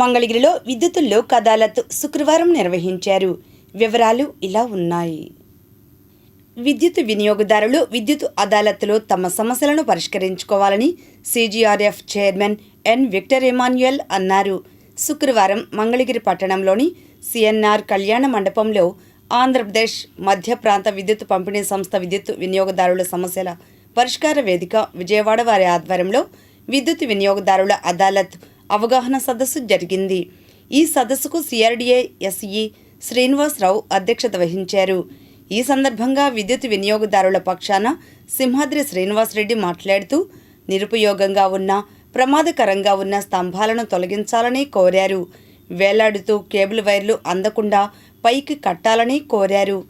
మంగళగిరిలో విద్యుత్ లోక్ అదాలత్ శుక్రవారం నిర్వహించారు. వివరాలు ఇలా ఉన్నాయి. విద్యుత్ వినియోగదారులు విద్యుత్ అదాలత్లో తమ సమస్యలను పరిష్కరించుకోవాలని CGRF chairman N Victor Emmanuel అన్నారు. శుక్రవారం మంగళగిరి పట్టణంలోని సిఎన్ఆర్ కళ్యాణ మండపంలో ఆంధ్రప్రదేశ్ మధ్య ప్రాంత విద్యుత్ పంపిణీ సంస్థ విద్యుత్ వినియోగదారుల సమస్యల పరిష్కార వేదిక విజయవాడ వారి ఆధ్వర్యంలో విద్యుత్ వినియోగదారుల అదాలత్ అవగాహన సదస్సు జరిగింది. ఈ సదస్సుకు సిఆర్డీఏ ఎస్ఈ శ్రీనివాసరావు అధ్యక్షత వహించారు. ఈ సందర్భంగా విద్యుత్ వినియోగదారుల పక్షాన సింహాద్రి శ్రీనివాసరెడ్డి మాట్లాడుతూ నిరుపయోగంగా ఉన్న ప్రమాదకరంగా ఉన్న స్తంభాలను తొలగించాలని కోరారు. వేలాడుతూ కేబుల్ వైర్లు అందకుండా పైకి కట్టాలని కోరారు.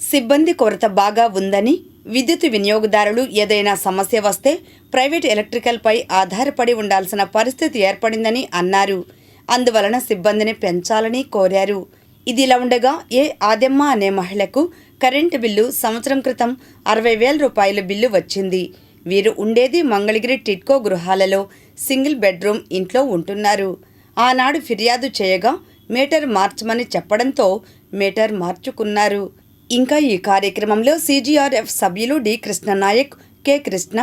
సిబ్బంది కొరత బాగా ఉందని విద్యుత్ వినియోగదారులు ఏదైనా సమస్య వస్తే ప్రైవేట్ ఎలక్ట్రికల్పై ఆధారపడి ఉండాల్సిన పరిస్థితి ఏర్పడిందని అన్నారు. అందువలన సిబ్బందిని పెంచాలని కోరారు. ఇదిలా ఉండగా ఏ ఆదెమ్మ అనే మహిళకు కరెంటు బిల్లు సంవత్సరం క్రితం అరవై వేల రూపాయల బిల్లు వచ్చింది. వీరు ఉండేది మంగళగిరి టిట్కో గృహాలలో సింగిల్ బెడ్రూమ్ ఇంట్లో ఉంటున్నారు. ఆనాడు ఫిర్యాదు చేయగా మీటర్ మార్చమని చెప్పడంతో మీటర్ మార్చుకున్నారు. ఇంకా ఈ కార్యక్రమంలో సీజీఆర్ఎఫ్ సభ్యులు D Krishnanayak K Krishna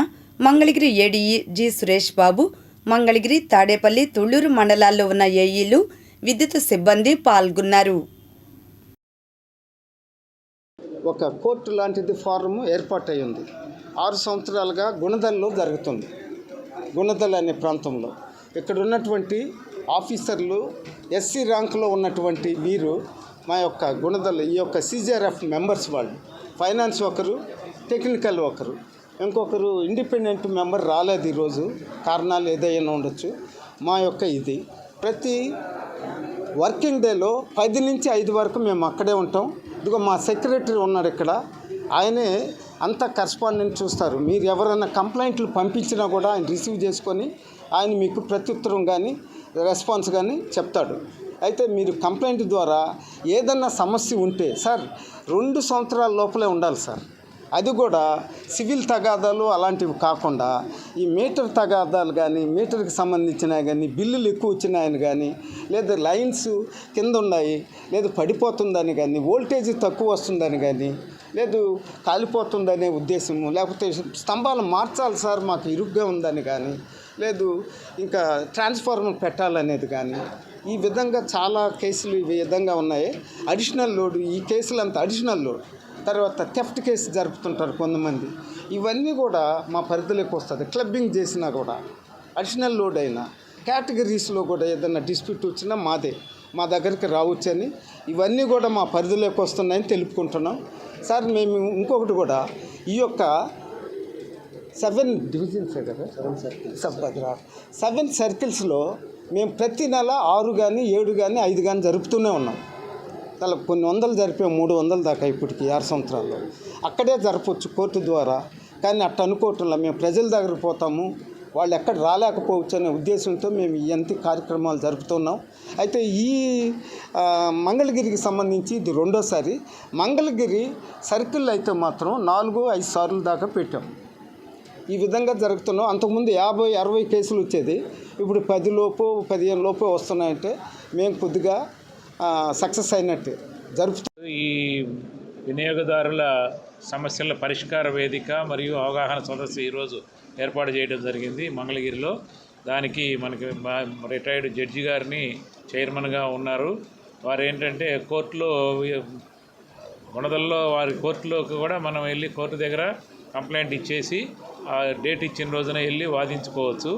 Mangalagiri ADE G Suresh Babu Mangalagiri Tadepalli Tulluru మండలాల్లో ఉన్న ఏఈలు విద్యుత్ సిబ్బంది పాల్గొన్నారు. ఒక కోర్టు లాంటిది ఫారం ఏర్పాటై ఉంది. ఆరు సంవత్సరాలుగా గుణదల్లో జరుగుతుంది. గుణదల్ అనే ప్రాంతంలో. ఇక్కడ ఉన్నటువంటి ఆఫీసర్లు ఎస్సీ ర్యాంకులో ఉన్నటువంటి వీరు మా యొక్క గుణదలు ఈ యొక్క సీజీఆర్ఎఫ్ మెంబర్స్ వాళ్ళు. ఫైనాన్స్ ఒకరు టెక్నికల్ ఒకరు. ఇంకొకరు ఇండిపెండెంట్ మెంబర్ రాలేదు ఈరోజు. కారణాలు ఏదైనా ఉండొచ్చు. మా యొక్క ఇది. ప్రతి వర్కింగ్ డేలో పది నుంచి ఐదు వరకు మేము అక్కడే ఉంటాం. ఇదిగో మా సెక్రటరీ ఉన్నాడు ఇక్కడ. ఆయనే అంత కరస్పాండెంట్ చూస్తారు. మీరు ఎవరైనా కంప్లైంట్లు పంపించినా కూడా ఆయన రిసీవ్ చేసుకొని ఆయన మీకు ప్రత్యుత్తరం కానీ రెస్పాన్స్ కానీ చెప్తాడు. అయితే మీరు కంప్లైంట్ ద్వారా ఏదన్నా సమస్య ఉంటే సార్ రెండు సంవత్సరాల లోపలే ఉండాలి సార్. అది కూడా సివిల్ తగాదాలు అలాంటివి కాకుండా ఈ మీటర్ తగాదాలు కానీ మీటర్కి సంబంధించిన కానీ బిల్లులు ఎక్కువ వచ్చినాయని కానీ లేదా లైన్స్ కింద ఉన్నాయి లేదా పడిపోతుందని కానీ వోల్టేజ్ తక్కువ వస్తుందని కానీ లేదు కాలిపోతుందనే ఉద్దేశము. లేకపోతే స్తంభాలు మార్చాలి సార్ మాకు ఇరుగ్గా ఉందని కానీ లేదు ఇంకా ట్రాన్స్ఫార్మర్ పెట్టాలనేది కానీ ఈ విధంగా చాలా కేసులు ఈ విధంగా ఉన్నాయి. అడిషనల్ లోడ్ ఈ కేసులంతా అడిషనల్ లోడ్. తర్వాత థెఫ్ట్ కేసు జరుపుతుంటారు కొంతమంది. ఇవన్నీ కూడా మా పరిధిలోకి వస్తుంది. క్లబ్బింగ్ చేసినా కూడా అడిషనల్ లోడ్ అయినా కేటగిరీస్లో కూడా ఏదైనా డిస్ప్యూట్ వచ్చినా మాదే. మా దగ్గరికి రావచ్చని ఇవన్నీ కూడా మా పరిధిలోకి వస్తున్నాయని తెలుపుకుంటున్నాం. సార్ మేము ఇంకొకటి కూడా ఈ యొక్క సెవెన్ డివిజన్స్ కదా? Seven circles. సబ్బద్రా సెవెన్ సర్కిల్స్లో మేము ప్రతి నెల ఆరు కానీ ఏడు కానీ ఐదు కానీ జరుపుతూనే ఉన్నాం. అలా కొన్ని వందలు జరిపాం మూడు వందల దాకా ఇప్పటికి ఆరు సంవత్సరాల్లో. అక్కడే జరపవచ్చు కోర్టు ద్వారా. కానీ అట్ట అనుకోవటంలో మేము ప్రజల దగ్గర పోతాము. వాళ్ళు ఎక్కడ రాలేకపోవచ్చు అనే ఉద్దేశంతో మేము ఎంత కార్యక్రమాలు జరుపుతున్నాం. అయితే ఈ మంగళగిరికి సంబంధించి ఇది రెండోసారి. మంగళగిరి సర్కిల్ అయితే మాత్రం నాలుగు ఐదు సార్లు దాకా పెట్టాం. ఈ విధంగా జరుగుతున్నాం. అంతకుముందు యాభై అరవై కేసులు వచ్చేది. ఇప్పుడు పది లోపు పదిహేను లోపు వస్తున్నాయంటే మేము కొద్దిగా సక్సెస్ అయినట్టు. జరుపుతూ ఈ వినియోగదారుల సమస్యల పరిష్కార వేదిక మరియు అవగాహన సదస్సు ఈరోజు ఏర్పాటు చేయడం జరిగింది మంగళగిరిలో. దానికి మనకి రిటైర్డ్ జడ్జి గారిని చైర్మన్గా ఉన్నారు. వారు ఏంటంటే కోర్టులో గుణదల్లో వారి కోర్టులోకి కూడా మనం వెళ్ళి కోర్టు దగ్గర కంప్లైంట్ ఇచ్చేసి ఆ డేట్ ఇచ్చిన రోజున వెళ్ళి వాదించుకోవచ్చు.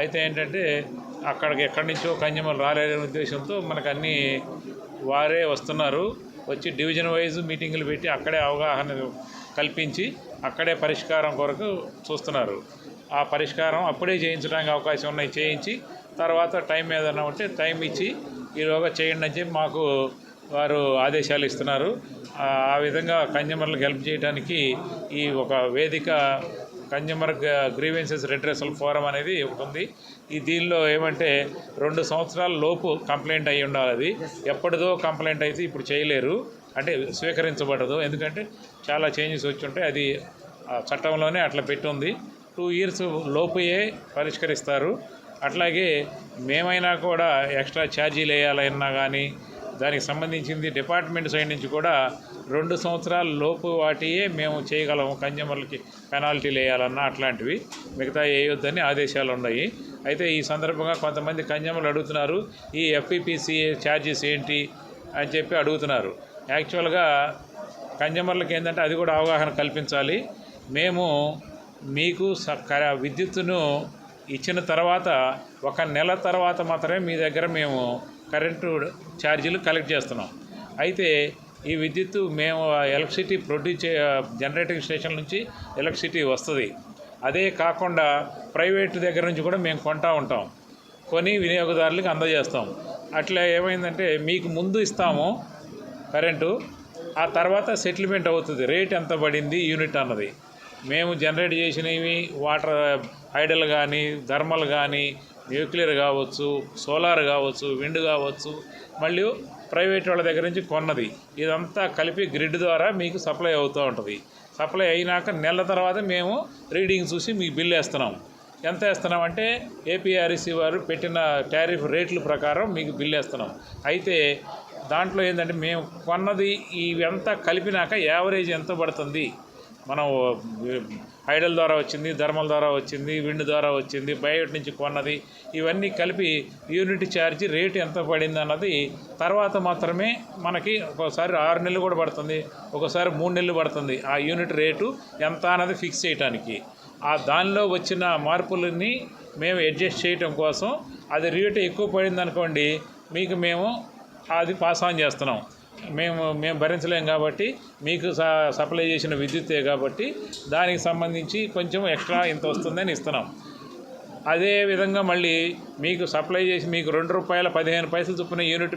అయితే ఏంటంటే అక్కడికి ఎక్కడి నుంచో కన్యమలు రాలేదనే ఉద్దేశంతో మనకు అన్నీ వారే వస్తున్నారు. వచ్చి డివిజన్ వైజ్ మీటింగులు పెట్టి అక్కడే అవగాహన కల్పించి అక్కడే పరిష్కారం కొరకు చూస్తున్నారు. ఆ పరిష్కారం అప్పుడే చేయించడానికి అవకాశం ఉన్నాయి. చేయించి తర్వాత టైం ఏదైనా ఉంటే టైం ఇచ్చి ఈలోగా చేయండి అని చెప్పి మాకు వారు ఆదేశాలు ఇస్తున్నారు. ఆ విధంగా కన్జ్యూమర్లకు హెల్ప్ చేయడానికి ఈ ఒక వేదిక కన్జ్యూమర్ గ్రీవెన్సెస్ రిడ్రెసల్ ఫోరం అనేది ఒకటి ఉంది. ఈ దీనిలో ఏమంటే రెండు సంవత్సరాల లోపు కంప్లైంట్ అయి ఉండాలి అది. ఎప్పటిదో కంప్లైంట్ అయితే ఇప్పుడు చేయలేరు. అంటే స్వీకరించబడదు. ఎందుకంటే చాలా చేంజెస్ వచ్చి ఉంటాయి అది ఆ చట్టంలోనే అట్లా పెట్టుంది. టూ ఇయర్స్ లోపుయే పరిష్కరిస్తారు. అట్లాగే మేమైనా కూడా ఎక్స్ట్రా ఛార్జీలు వేయాలన్నా కానీ దానికి సంబంధించింది డిపార్ట్మెంట్ సైడ్ నుంచి కూడా రెండు సంవత్సరాల లోపు వాటియే మేము చేయగలము కన్జ్యూమర్లకి పెనాల్టీలు వేయాలన్నా అట్లాంటివి. మిగతా వేయొద్దని ఆదేశాలు ఉన్నాయి. అయితే ఈ సందర్భంగా కొంతమంది కన్జ్యూమర్లు అడుగుతున్నారు ఈ ఎఫ్పిపిసి ఛార్జెస్ ఏంటి అని చెప్పి అడుగుతున్నారు. యాక్చువల్గా కన్జ్యూమర్లకు ఏంటంటే అది కూడా అవగాహన కల్పించాలి. మేము మీకు స- క- విద్యుత్తును ఇచ్చిన తర్వాత ఒక నెల తర్వాత మాత్రమే మీ దగ్గర మేము కరెంటు ఛార్జీలు కలెక్ట్ చేస్తున్నాం. అయితే ఈ విద్యుత్తు మేము ఎలక్ట్రిసిటీ ప్రొడ్యూస్ చే జనరేటింగ్ స్టేషన్ నుంచి ఎలక్ట్రిసిటీ వస్తుంది. అదే కాకుండా ప్రైవేట్ దగ్గర నుంచి కూడా మేము కొంటా ఉంటాం. కొని వినియోగదారులకు అందజేస్తాం. అట్లా ఏమైందంటే మీకు ముందు ఇస్తాము కరెంటు ఆ తర్వాత సెటిల్మెంట్ అవుతుంది. రేట్ ఎంత పడింది యూనిట్ అన్నది. మేము జనరేట్ చేసినవి వాటర్ ఐడల్ కానీ థర్మల్ కానీ న్యూక్లియర్ కావచ్చు సోలార్ కావచ్చు విండ్ కావచ్చు మళ్ళీ ప్రైవేట్ వాళ్ళ దగ్గర నుంచి కొన్నది. ఇదంతా కలిపి గ్రిడ్ ద్వారా మీకు సప్లై అవుతూ ఉంటుంది. సప్లై అయినాక నెల తర్వాత మేము రీడింగ్ చూసి మీకు బిల్ వేస్తున్నాం. ఎంత వేస్తున్నాం అంటే ఏపీఆర్సీ వారు పెట్టిన టారిఫ్ రేట్ల ప్రకారం మీకు బిల్ వేస్తున్నాం. అయితే దాంట్లో ఏంటంటే మేము కొన్నది ఇవంతా కలిపినాక యావరేజ్ ఎంత పడుతుంది. మనం ఐడల్ ద్వారా వచ్చింది ధర్మల్ ద్వారా వచ్చింది విండ్ ద్వారా వచ్చింది బయట నుంచి కొన్నది ఇవన్నీ కలిపి యూనిట్ ఛార్జ్ రేటు ఎంత పడింది అన్నది తర్వాత మాత్రమే మనకి ఒకసారి ఆరు నెలలు కూడా పడుతుంది ఒకసారి మూడు నెలలు పడుతుంది ఆ యూనిట్ రేటు ఎంత అన్నది ఫిక్స్ చేయడానికి ఆ దానిలో వచ్చిన మార్పులని మేము అడ్జస్ట్ చేయటం కోసం అది రేటు ఎక్కువ పడింది అనుకోండి మీకు మేము అది పాస్ ఆన్ చేస్తున్నాం. మేము మేము భరించలేం కాబట్టి మీకు స సప్లై చేసిన విద్యుత్తే కాబట్టి దానికి సంబంధించి కొంచెం ఎక్స్ట్రా ఇంత వస్తుందని ఇస్తున్నాం. అదే విధంగా మళ్ళీ మీకు సప్లై చేసి మీకు రెండు రూపాయల పదిహేను పైసలు చొప్పున యూనిట్